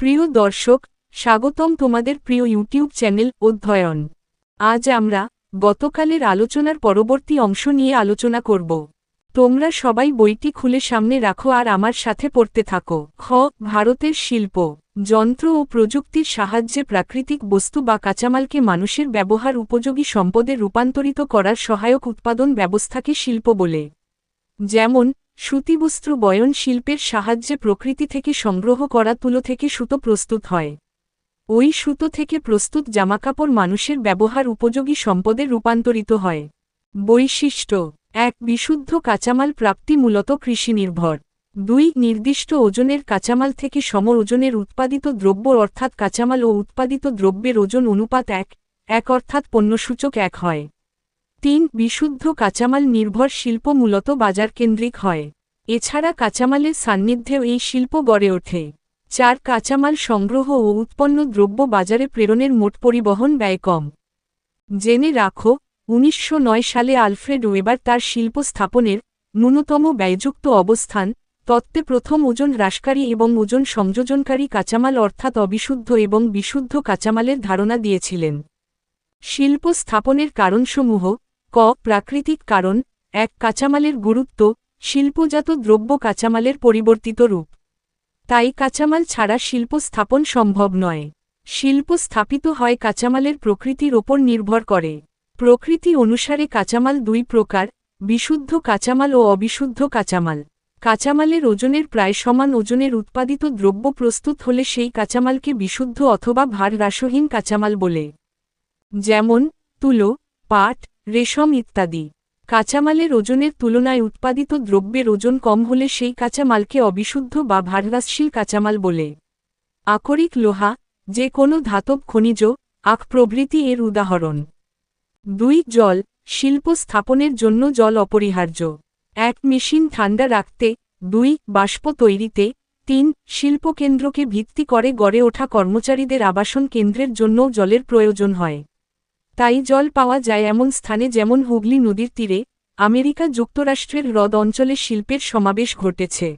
প্রিয় দর্শক, স্বাগতম তোমাদের প্রিয় ইউটিউব চ্যানেল অধ্যয়ন। আজ আমরা গতকালের আলোচনার পরবর্তী অংশ নিয়ে আলোচনা করব। তোমরা সবাই বইটি খুলে সামনে রাখো আর আমার সাথে পড়তে থাকো। খ ভারতের শিল্প, যন্ত্র ও প্রযুক্তির সাহায্যে প্রাকৃতিক বস্তু বা কাঁচামালকে মানুষের ব্যবহার উপযোগী সম্পদে রূপান্তরিত করার সহায়ক উৎপাদন ব্যবস্থাকে শিল্প বলে। যেমন সুতিবস্ত্র বয়ন শিল্পের সাহায্যে প্রকৃতি থেকে সংগ্রহ করা তুলো থেকে সুতো প্রস্তুত হয়। ওই সুতো থেকে প্রস্তুত জামাকাপড় মানুষের ব্যবহার উপযোগী সম্পদে রূপান্তরিত হয়। বৈশিষ্ট্য, এক, বিশুদ্ধ কাঁচামাল প্রাপ্তি মূলত কৃষি নির্ভর দুই, নির্দিষ্ট ওজনের কাঁচামাল থেকে সম ওজনের উৎপাদিত দ্রব্য অর্থাৎ কাঁচামাল ও উৎপাদিত দ্রব্যের ওজন অনুপাত এক এক অর্থাৎ পণ্যসূচক এক হয়। তিন, বিশুদ্ধ কাঁচামাল নির্ভর শিল্প মূলত বাজারকেন্দ্রিক হয়। এছাড়া কাঁচামালের সান্নিধ্যেও এই শিল্প গড়ে ওঠে। চার, কাঁচামাল সংগ্রহ ও উৎপন্ন দ্রব্য বাজারে প্রেরণের মোট পরিবহন ব্যয় কম। জেনে রাখো, উনিশশো নয় সালে আলফ্রেড ওয়েবার তার শিল্প স্থাপনের ন্যূনতম ব্যয়যুক্ত অবস্থান, তত্ত্বে প্রথম ওজন হ্রাসকারী এবং ওজন সংযোজনকারী কাঁচামাল অর্থাৎ অবিশুদ্ধ এবং বিশুদ্ধ কাঁচামালের ধারণা দিয়েছিলেন। শিল্প স্থাপনের কারণসমূহ ক, প্রাকৃতিক কারণ, এক কাঁচামালের গুরুত্ব, শিল্পজাত দ্রব্য কাঁচামালের পরিবর্তিত রূপ। তাই কাঁচামাল ছাড়া শিল্প স্থাপন সম্ভব নয়। শিল্প স্থাপিত হয় কাঁচামালের প্রকৃতির ওপর নির্ভর করে। প্রকৃতি অনুসারে কাঁচামাল দুই প্রকার, বিশুদ্ধ কাঁচামাল ও অবিশুদ্ধ কাঁচামাল। কাঁচামালের ওজনের প্রায় সমান ওজনের উৎপাদিত দ্রব্য প্রস্তুত হলে সেই কাঁচামালকে বিশুদ্ধ অথবা ভার হ্রাসহীন কাঁচামাল বলে। যেমন, তুলো, পাট রেশম ইত্যাদি। কাঁচামালের ওজনের তুলনায় উৎপাদিত দ্রব্যের ওজন কম হলে সেই কাঁচামালকে অবিশুদ্ধ বা ভাররাসশীল কাঁচামাল বলে। আকরিক লোহা, যে কোনো ধাতব খনিজ, আখ প্রভৃতি এর উদাহরণ। দুই, জল, শিল্প স্থাপনের জন্য জল অপরিহার্য। এক, মেশিন ঠান্ডা রাখতে। দুই, বাষ্প তৈরিতে। তিন, শিল্পকেন্দ্রকে ভিত্তি করে গড়ে ওঠা কর্মচারীদের আবাসন কেন্দ্রের জন্যও জলের প্রয়োজন হয়। তাই জল পাওয়া যায় এমন স্থানে যেমন হুগলি নদীর তীরে, আমেরিকা যুক্তরাষ্ট্রের হ্রদ অঞ্চলে শিল্পের সমাবেশ ঘটেছে।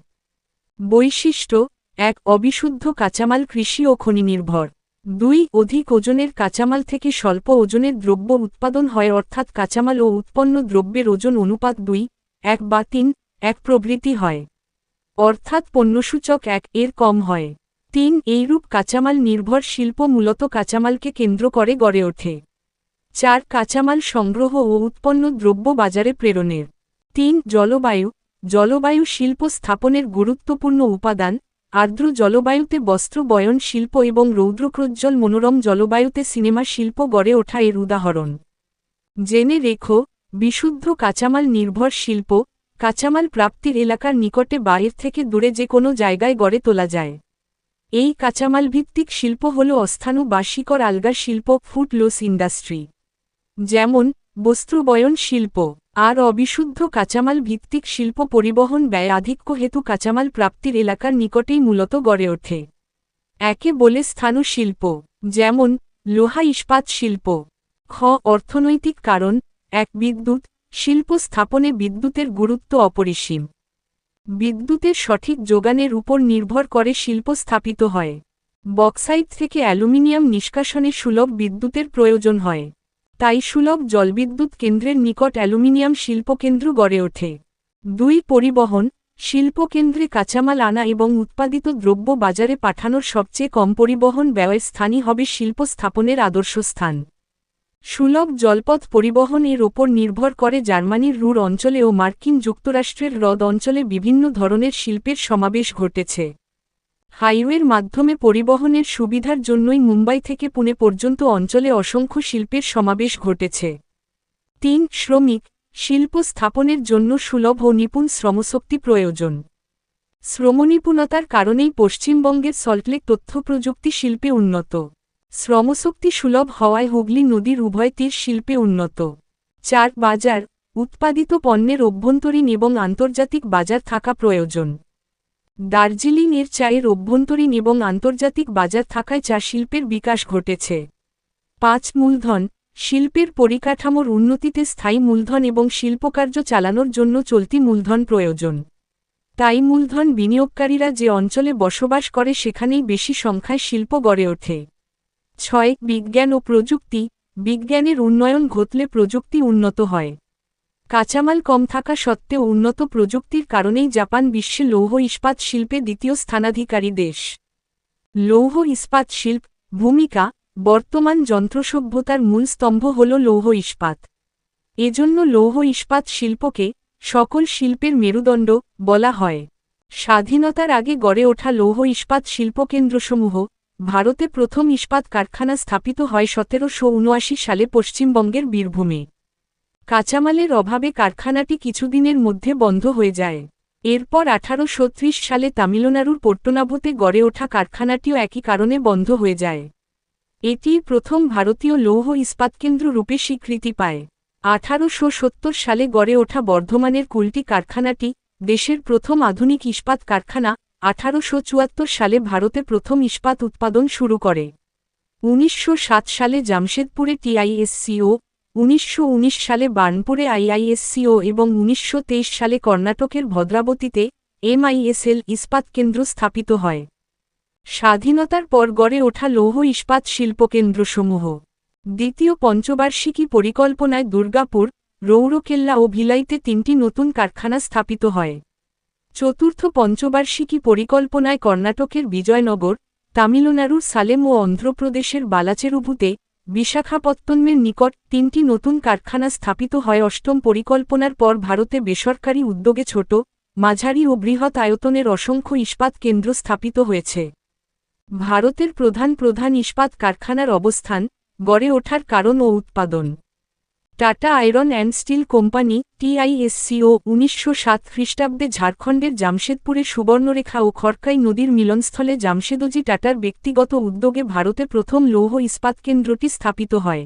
বৈশিষ্ট্য, এক, অবিশুদ্ধ কাঁচামাল কৃষি ও খনি নির্ভর দুই, অধিক ওজনের কাঁচামাল থেকে স্বল্প ওজনের দ্রব্য উৎপাদন হয় অর্থাৎ কাঁচামাল ও উৎপন্ন দ্রব্যের ওজন অনুপাত দুই, এক বা তিন, এক প্রভৃতি হয়। অর্থাৎ পণ্যসূচক এক, এর কম হয়। তিন, এইরূপ কাঁচামাল নির্ভর শিল্প মূলত কাঁচামালকে কেন্দ্র করে গড়ে ওঠে। চার কাঁচামাল সংগ্রহ ও উৎপন্ন দ্রব্য বাজারে প্রেরণের। তিন জলবায়ু জলবায়ু শিল্প স্থাপনের গুরুত্বপূর্ণ উপাদান, আর্দ্র জলবায়ুতে বস্ত্র বয়ন শিল্প এবং রৌদ্রপ্রজ্জ্বল মনোরম জলবায়ুতে সিনেমা শিল্প গড়ে ওঠা এর উদাহরণ। জেনে রেখো, বিশুদ্ধ কাঁচামাল নির্ভর শিল্প, কাঁচামাল প্রাপ্তির এলাকার নিকটে বাইর থেকে দূরে যে কোনো জায়গায় গড়ে তোলা যায়। এই কাঁচামাল ভিত্তিক শিল্প হল অস্থানু বা শিকর আলগা শিল্প, ফুটলোস ইন্ডাস্ট্রি। যেমন, বস্ত্রবয়ন শিল্প, আর অবিশুদ্ধ কাঁচামাল ভিত্তিক শিল্প পরিবহন ব্যয় আধিক্য হেতু কাঁচামাল প্রাপ্তির এলাকার নিকটেই মূলত গড়ে ওঠে। একে বলে স্থানু শিল্প, যেমন, লোহা ইস্পাত শিল্প। খ, অর্থনৈতিক কারণ, এক, বিদ্যুৎ, শিল্প স্থাপনে বিদ্যুতের গুরুত্ব অপরিসীম। বিদ্যুতের সঠিক যোগানের উপর নির্ভর করে শিল্প স্থাপিত হয়। বক্সাইট থেকে অ্যালুমিনিয়াম নিষ্কাশনে সুলভ বিদ্যুতের প্রয়োজন হয়। তাই সুলভ জলবিদ্যুৎ কেন্দ্রের নিকট অ্যালুমিনিয়াম শিল্পকেন্দ্র গড়ে ওঠে। দুই পরিবহন, শিল্পকেন্দ্রে কাঁচামাল আনা এবং উৎপাদিত দ্রব্য বাজারে পাঠানোর সবচেয়ে কম পরিবহন ব্যয়ের স্থানই হবে শিল্প স্থাপনের আদর্শ স্থান। সুলভ জলপথ পরিবহন এর ওপর নির্ভর করে জার্মানির রুর অঞ্চলে ও মার্কিন যুক্তরাষ্ট্রের হ্রদ অঞ্চলে বিভিন্ন ধরনের শিল্পের সমাবেশ ঘটেছে। হাইওয়ের মাধ্যমে পরিবহনের সুবিধার জন্যই মুম্বাই থেকে পুনে পর্যন্ত অঞ্চলে অসংখ্য শিল্পের সমাবেশ ঘটেছে। তিন, শ্রমিক, শিল্প স্থাপনের জন্য সুলভ ও নিপুণ শ্রমশক্তি প্রয়োজন। শ্রমনিপুণতার কারণেই পশ্চিমবঙ্গের সল্টলেক তথ্যপ্রযুক্তি শিল্পে উন্নত। শ্রমশক্তি সুলভ হওয়ায় হুগলি নদীর উভয় তীর শিল্পে উন্নত। চার, বাজার, উৎপাদিত পণ্যের অভ্যন্তরীণ এবং আন্তর্জাতিক বাজার থাকা প্রয়োজন। দার্জিলিং এর চায়ের অভ্যন্তরীণ এবং আন্তর্জাতিক বাজার থাকায় চা শিল্পের বিকাশ ঘটেছে। পাঁচ মূলধন, শিল্পের পরিকাঠামোর উন্নতিতে স্থায়ী মূলধন এবং শিল্পকার্য চালানোর জন্য চলতি মূলধন প্রয়োজন। তাই মূলধন বিনিয়োগকারীরা যে অঞ্চলে বসবাস করে সেখানেই বেশি সংখ্যায় শিল্প গড়ে ওঠে। ছয়, বিজ্ঞান ও প্রযুক্তি, বিজ্ঞানের উন্নয়ন ঘটলে প্রযুক্তি উন্নত হয়। কাঁচামাল কম থাকা সত্ত্বেও উন্নত প্রযুক্তির কারণেই জাপান বিশ্বে লৌহ ইস্পাত শিল্পে দ্বিতীয় স্থানাধিকারী দেশ। লৌহ ইস্পাত শিল্প ভূমিকা, বর্তমান যন্ত্রসভ্যতার মূল স্তম্ভ হল লৌহ ইস্পাত। এজন্য লৌহ ইস্পাত শিল্পকে সকল শিল্পের মেরুদণ্ড বলা হয়। স্বাধীনতার আগে গড়ে ওঠা লৌহ ইস্পাত শিল্পকেন্দ্রসমূহ ভারতে প্রথম ইস্পাত কারখানা স্থাপিত হয় সতেরোশো উনআশি সালে পশ্চিমবঙ্গের বীরভূমে। কাঁচামালের অভাবে কারখানাটি কিছুদিনের মধ্যে বন্ধ হয়ে যায়। এরপর আঠারোশো ত্রিশ সালে তামিলনাড়ুর পট্টনাভতে গড়ে ওঠা কারখানাটিও একই কারণে বন্ধ হয়ে যায়। এটি প্রথম ভারতীয় লৌহ ইস্পাতকেন্দ্র রূপে স্বীকৃতি পায়। আঠারোশো সত্তর সালে গড়ে ওঠা বর্ধমানের কুলটি কারখানাটি দেশের প্রথম আধুনিক ইস্পাত কারখানা, আঠারোশো চুয়াত্তর সালে ভারতে প্রথম ইস্পাত উৎপাদন শুরু করে। উনিশশো সাত সালে জামশেদপুরে টিআইএসসিও উনিশশো উনিশ সালে বার্নপুরে আইআইএসসিও এবং উনিশশো তেইশ সালে কর্ণাটকের ভদ্রাবতীতে এমআইএসএল ইস্পাত কেন্দ্র স্থাপিত হয়। স্বাধীনতার পর গড়ে ওঠা লৌহ ইস্পাত শিল্পকেন্দ্রসমূহ দ্বিতীয় পঞ্চবার্ষিকী পরিকল্পনায় দুর্গাপুর, রৌরকেল্লা ও ভিলাইতে তিনটি নতুন কারখানা স্থাপিত হয়। চতুর্থ পঞ্চবার্ষিকী পরিকল্পনায় কর্ণাটকের বিজয়নগর, তামিলনাড়ুর সালেম ও অন্ধ্রপ্রদেশের বালাচেরুভুতে বিশাখাপত্তনমের নিকট তিনটি নতুন কারখানা স্থাপিত হয়। অষ্টম পরিকল্পনার পর ভারতে বেসরকারি উদ্যোগে ছোট, মাঝারি ও বৃহৎ আয়তনের অসংখ্য ইস্পাত কেন্দ্র স্থাপিত হয়েছে। ভারতের প্রধান প্রধান ইস্পাত কারখানার অবস্থান গড়ে ওঠার কারণ ও উৎপাদন। Tata iron and steel company, TISCO, উনিশশো সাত খ্রিস্টাব্দে ঝাড়খণ্ডের জামশেদপুরে সুবর্ণরেখা ও খড়কাই নদীর মিলনস্থলে জামশেদজি টাটার ব্যক্তিগত উদ্যোগে ভারতে প্রথম লৌহ ইস্পাত কেন্দ্রটি স্থাপিত হয়।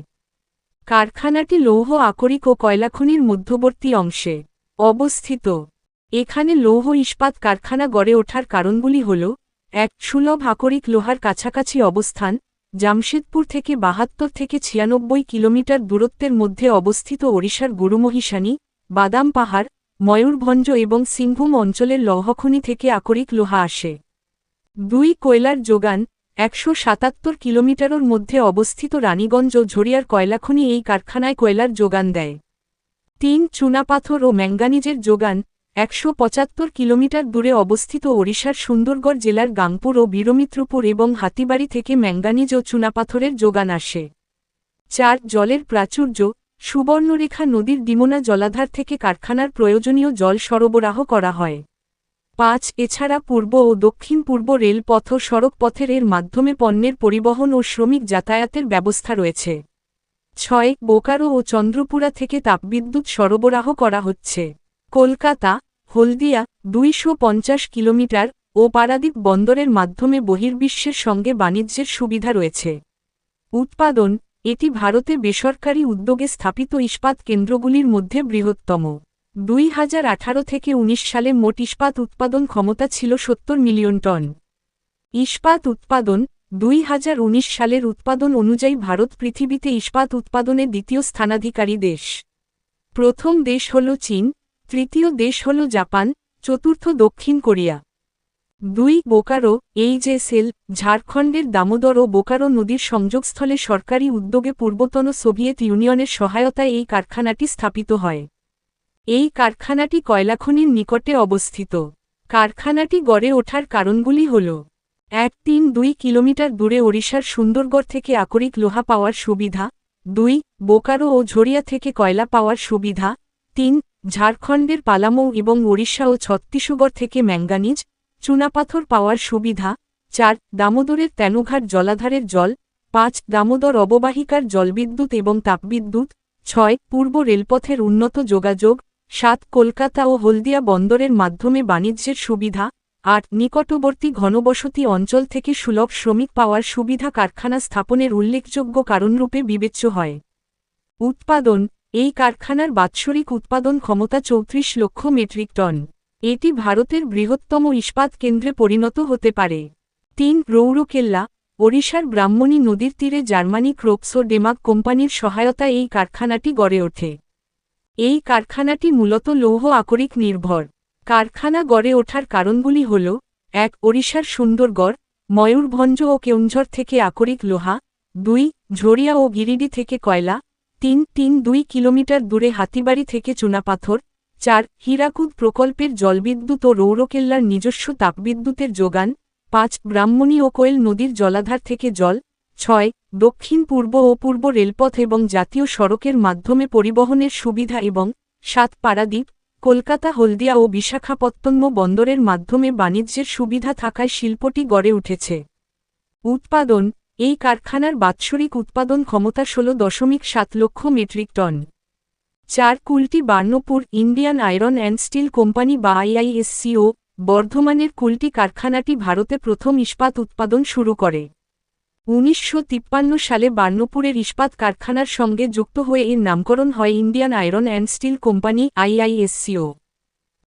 কারখানাটি লৌহ আকরিক ও কয়লাখনির মধ্যবর্তী অংশে অবস্থিত। এখানে লৌহ ইস্পাত কারখানা গড়ে ওঠার কারণগুলি হল, এক, সুলভ আকরিক লোহার কাছাকাছি অবস্থান জামশেদপুর থেকে বাহাত্তর থেকে ছিয়ানব্বই কিলোমিটার দূরত্বের মধ্যে অবস্থিত ওড়িশার গুরুমহিষানী, বাদাম পাহাড়, ময়ূরভঞ্জ এবং সিংভূম অঞ্চলের লৌহখনি থেকে আকরিক লোহা আসে। দুই কয়লার যোগান, একশো সাতাত্তর কিলোমিটারের মধ্যে অবস্থিত রানীগঞ্জ ও ঝরিয়ার কয়লাখনি এই কারখানায় কয়লার যোগান দেয়। তিন চুনাপাথর ও ম্যাঙ্গানিজের যোগান একশো পঁচাত্তর কিলোমিটার দূরে অবস্থিত ওড়িশার সুন্দরগড় জেলার গাংপুর ও বীরমিত্রপুর এবং হাতিবাড়ি থেকে ম্যাঙ্গানিজ ও চুনাপাথরের যোগান আসে। চার, জলের প্রাচুর্য, সুবর্ণরেখা নদীর ডিমোনা জলাধার থেকে কারখানার প্রয়োজনীয় জল সরবরাহ করা হয়। পাঁচ, এছাড়া পূর্ব ও দক্ষিণ পূর্ব রেলপথ ও সড়ক পথের এর মাধ্যমে পণ্যের পরিবহন ও শ্রমিক যাতায়াতের ব্যবস্থা রয়েছে। ছয়, বোকারো ও চন্দ্রপুরা থেকে তাপবিদ্যুৎ সরবরাহ করা হচ্ছে। কলকাতা হলদিয়া, দুইশো পঞ্চাশ কিলোমিটার ও পারাদ্বীপ বন্দরের মাধ্যমে বহির্বিশ্বের সঙ্গে বাণিজ্যের সুবিধা রয়েছে। উৎপাদন, এটি ভারতে বেসরকারি উদ্যোগে স্থাপিত ইস্পাত কেন্দ্রগুলির মধ্যে বৃহত্তম। দুই হাজার আঠারো থেকে ১৯ সালে মোট ইস্পাত উৎপাদন ক্ষমতা ছিল সত্তর মিলিয়ন টন। ইস্পাত উৎপাদন দুই হাজার উনিশ সালের উৎপাদন অনুযায়ী ভারত পৃথিবীতে ইস্পাত উৎপাদনে দ্বিতীয় স্থানাধিকারী দেশ। প্রথম দেশ হল চীন তৃতীয় দেশ হল জাপান, চতুর্থ দক্ষিণ কোরিয়া। দুই বোকারো, এই যে সেল, ঝাড়খণ্ডের দামোদর ও বোকারো নদীর সংযোগস্থলে সরকারি উদ্যোগে পূর্বতন সোভিয়েত ইউনিয়নের সহায়তায় এই কারখানাটি স্থাপিত হয়। এই কারখানাটি কয়লাখনির নিকটে অবস্থিত। কারখানাটি গড়ে ওঠার কারণগুলি হল এক, তিন, দুই কিলোমিটার দূরে ওড়িশার সুন্দরগড় থেকে আকরিক লোহা পাওয়ার সুবিধা। দুই, বোকারো ও ঝরিয়া থেকে কয়লা পাওয়ার সুবিধা। তিন ঝাড়খণ্ডের পালামৌ এবং ওড়িশা ও ছত্তিশগড় থেকে ম্যাঙ্গানিজ, চুনাপাথর পাওয়ার সুবিধা, চার, দামোদরের তেনুঘাট জলাধারের জল, পাঁচ, দামোদর অববাহিকার জলবিদ্যুৎ এবং তাপবিদ্যুৎ, ছয়, পূর্ব রেলপথের উন্নত যোগাযোগ, সাত, কলকাতা ও হলদিয়া বন্দরের মাধ্যমে বাণিজ্যের সুবিধা, আট, নিকটবর্তী ঘনবসতি অঞ্চল থেকে সুলভ শ্রমিক পাওয়ার সুবিধা কারখানা স্থাপনের উল্লেখযোগ্য কারণরূপে বিবেচ্য হয়। উৎপাদন এই কারখানার বাৎসরিক উৎপাদন ক্ষমতা চৌত্রিশ লক্ষ মেট্রিক টন। এটি ভারতের বৃহত্তম ইস্পাত কেন্দ্রে পরিণত হতে পারে। তিন, রৌরকেল্লা, ওড়িশার ব্রাহ্মণী নদীর তীরে জার্মানি ক্রোপসো ডেমাক কোম্পানির সহায়তায় এই কারখানাটি গড়ে ওঠে। এই কারখানাটি মূলত লৌহ আকরিক নির্ভর। কারখানা গড়ে ওঠার কারণগুলি হল, এক, ওড়িশার সুন্দরগড়, ময়ূরভঞ্জ ও কেউঞ্ঝর থেকে আকরিক লোহা, দুই, ঝরিয়া ও গিরিডি থেকে কয়লা তিন তিন দুই কিলোমিটার দূরে হাতিবাড়ি থেকে চুনাপাথর, চার, হীরাকুদ প্রকল্পের জলবিদ্যুৎ ও রৌরকেল্লার নিজস্ব তাপবিদ্যুতের যোগান, পাঁচ, ব্রাহ্মণী ও কোয়েল নদীর জলাধার থেকে জল, ছয়, দক্ষিণ, পূর্ব ও পূর্ব রেলপথ এবং জাতীয় সড়কের মাধ্যমে পরিবহনের সুবিধা এবং, সাত, পারাদ্বীপ, কলকাতা, হলদিয়া ও বিশাখাপত্তনম বন্দরের মাধ্যমে বাণিজ্যের সুবিধা থাকায় শিল্পটি গড়ে উঠেছে। উৎপাদন এই কারখানার বাৎসরিক উৎপাদন ক্ষমতা ষোলো দশমিক সাত লক্ষ মেট্রিক টন। চার Kulti Burnpur Indian iron and steel company বা আইআইএসসিও, বর্ধমানের কুলটি কারখানাটি ভারতে প্রথম ইস্পাত উৎপাদন শুরু করে। উনিশশো তিপ্পান্ন সালে বার্নপুরের ইস্পাত কারখানার সঙ্গে যুক্ত হয়ে এর নামকরণ হয় Indian iron and steel company IISCO.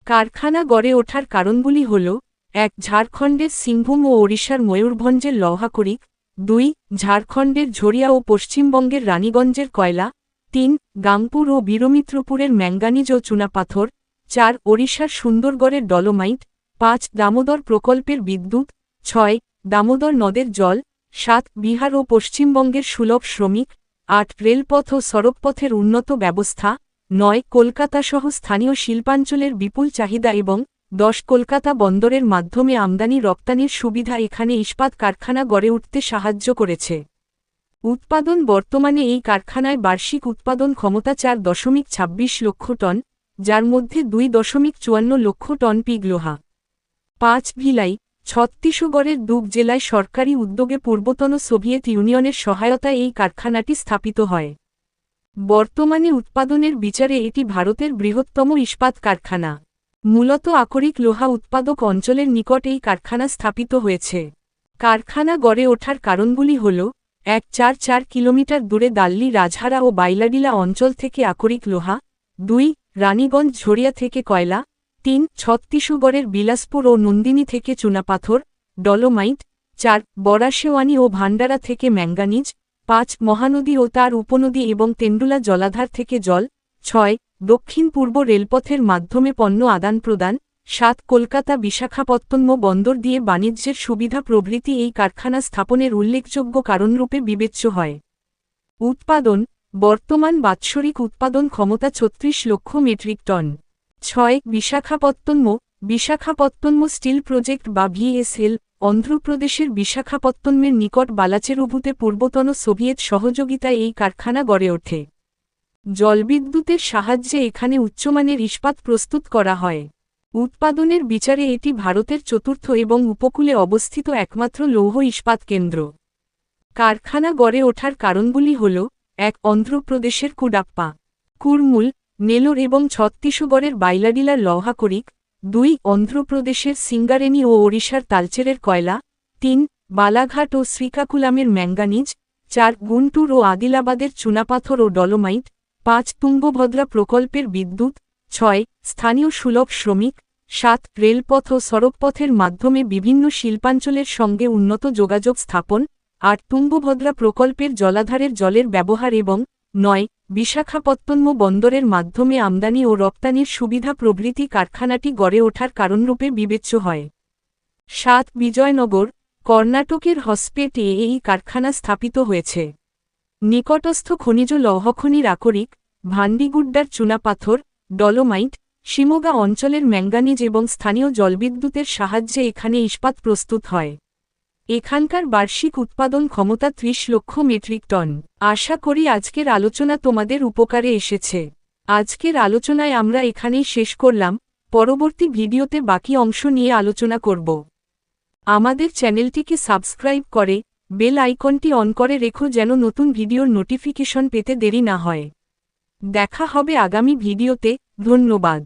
কারখানা গড়ে ওঠার কারণগুলি হল, এক, ঝাড়খণ্ডের সিংভূম ও ওড়িশার ময়ূরভঞ্জের লহাকরিক দুই, ঝাড়খণ্ডের ঝরিয়া ও পশ্চিমবঙ্গের রানীগঞ্জের কয়লা, তিন, গাংপুর ও বীরমিত্রপুরের ম্যাঙ্গানিজ ও চুনাপাথর, চার, ওড়িশার সুন্দরগড়ের ডলোমাইট, পাঁচ, দামোদর প্রকল্পের বিদ্যুৎ, ছয়, দামোদর নদের জল, সাত, বিহার ও পশ্চিমবঙ্গের সুলভ শ্রমিক, আট, রেলপথ ও সড়কপথের উন্নত ব্যবস্থা, নয়, কলকাতাসহ স্থানীয় শিল্পাঞ্চলের বিপুল চাহিদা এবং দশ কলকাতা বন্দরের মাধ্যমে আমদানি রপ্তানির সুবিধা এখানে ইস্পাত কারখানা গড়ে উঠতে সাহায্য করেছে। উৎপাদন বর্তমানে এই কারখানায় বার্ষিক উৎপাদন ক্ষমতা চার দশমিক ছাব্বিশ লক্ষ টন, যার মধ্যে দুই দশমিক চুয়ান্ন লক্ষ টন পিগ লোহা। পাঁচ ভিলাই, ছত্তিশগড়ের দুগ জেলায় সরকারি উদ্যোগে পূর্বতন সোভিয়েত ইউনিয়নের সহায়তায় এই কারখানাটি স্থাপিত হয়। বর্তমানে উৎপাদনের বিচারে এটি ভারতের বৃহত্তম ইস্পাত কারখানা। মূলত আকরিক লোহা উৎপাদক অঞ্চলের নিকট এই কারখানা স্থাপিত হয়েছে। কারখানা গড়ে ওঠার কারণগুলি হল, এক, চার চার কিলোমিটার দূরে দাল্লি, রাজহারা ও বাইলাডিলা অঞ্চল থেকে আকরিক লোহা, দুই, রানীগঞ্জ, ঝরিয়া থেকে কয়লা, তিন, ছত্তিশগড়ের বিলাসপুর ও নন্দিনী থেকে চুনাপাথর, ডলোমাইট, চার, বরাশেওয়ানি ও ভান্ডারা থেকে ম্যাঙ্গানিজ, পাঁচ, মহানদী ও তার উপনদী এবং তেন্ডুলা জলাধার থেকে জল, ছয় দক্ষিণ পূর্ব রেলপথের মাধ্যমে পণ্য আদান প্রদান সাত কলকাতা বিশাখাপত্তনম বন্দর দিয়ে বাণিজ্যের সুবিধা প্রভৃতি এই কারখানা স্থাপনের উল্লেখযোগ্য কারণরূপে বিবেচ্য হয়। উৎপাদন, বর্তমান বাৎসরিক উৎপাদন ক্ষমতা ছত্রিশ লক্ষ মেট্রিক টন। ছয়, বিশাখাপত্তনম বিশাখাপত্তনম স্টিল প্রজেক্ট বা ভিএসএল অন্ধ্রপ্রদেশের বিশাখাপত্তনমের নিকট বালাচেরুভূতে পূর্বতন সোভিয়েত সহযোগিতায় এই কারখানা গড়ে ওঠে। জলবিদ্যুতের সাহায্যে এখানে উচ্চমানের ইস্পাত প্রস্তুত করা হয়। উৎপাদনের বিচারে এটি ভারতের চতুর্থ এবং উপকূলে অবস্থিত একমাত্র লৌহ ইস্পাত কেন্দ্র। কারখানা গড়ে ওঠার কারণগুলি হল, এক, অন্ধ্রপ্রদেশের কুডাপ্পা কুরমুল নেলোর এবং ছত্তিশগড়ের বাইলাডিলার লহাকরিক দুই, অন্ধ্রপ্রদেশের সিঙ্গারেনি ও ওড়িশার তালচেরের কয়লা, তিন, বালাঘাট ও শ্রীকাকুলামের ম্যাঙ্গানিজ, চার, গুন্টুর ও আদিলাবাদের চুনাপাথর ও ডলোমাইট পাঁচ তুঙ্গভদ্রা প্রকল্পের বিদ্যুৎ, ছয়, স্থানীয় সুলভ শ্রমিক, সাত, রেলপথ ও সড়কপথের মাধ্যমে বিভিন্ন শিল্পাঞ্চলের সঙ্গে উন্নত যোগাযোগ স্থাপন, আট তুঙ্গভদ্রা প্রকল্পের জলাধারের জলের ব্যবহার এবং নয়, বিশাখাপত্তনম বন্দরের মাধ্যমে আমদানি ও রপ্তানির সুবিধা প্রভৃতি কারখানাটি গড়ে ওঠার কারণরূপে বিবেচ্য হয়। সাত, বিজয়নগর, কর্ণাটকের হসপেটে এই কারখানা স্থাপিত হয়েছে। নিকটস্থ খনিজ লৌহখনির আকরিক, ভান্ডিগুড্ডার চুনাপাথর, ডলোমাইট, শিমোগা অঞ্চলের ম্যাঙ্গানিজ এবং স্থানীয় জলবিদ্যুতের সাহায্যে এখানে ইস্পাত প্রস্তুত হয়। এখানকার বার্ষিক উৎপাদন ক্ষমতা ত্রিশ লক্ষ মেট্রিক টন। আশা করি আজকের আলোচনা তোমাদের উপকারে এসেছে। আজকের আলোচনায় আমরা এখানেই শেষ করলাম। পরবর্তী ভিডিওতে বাকি অংশ নিয়ে আলোচনা করব। আমাদের চ্যানেলটিকে সাবস্ক্রাইব করে বেল আইকনটি অন করে রেখো যেন নতুন ভিডিওর নোটিফিকেশন পেতে দেরি না হয়। দেখা হবে আগামী ভিডিওতে। ধন্যবাদ।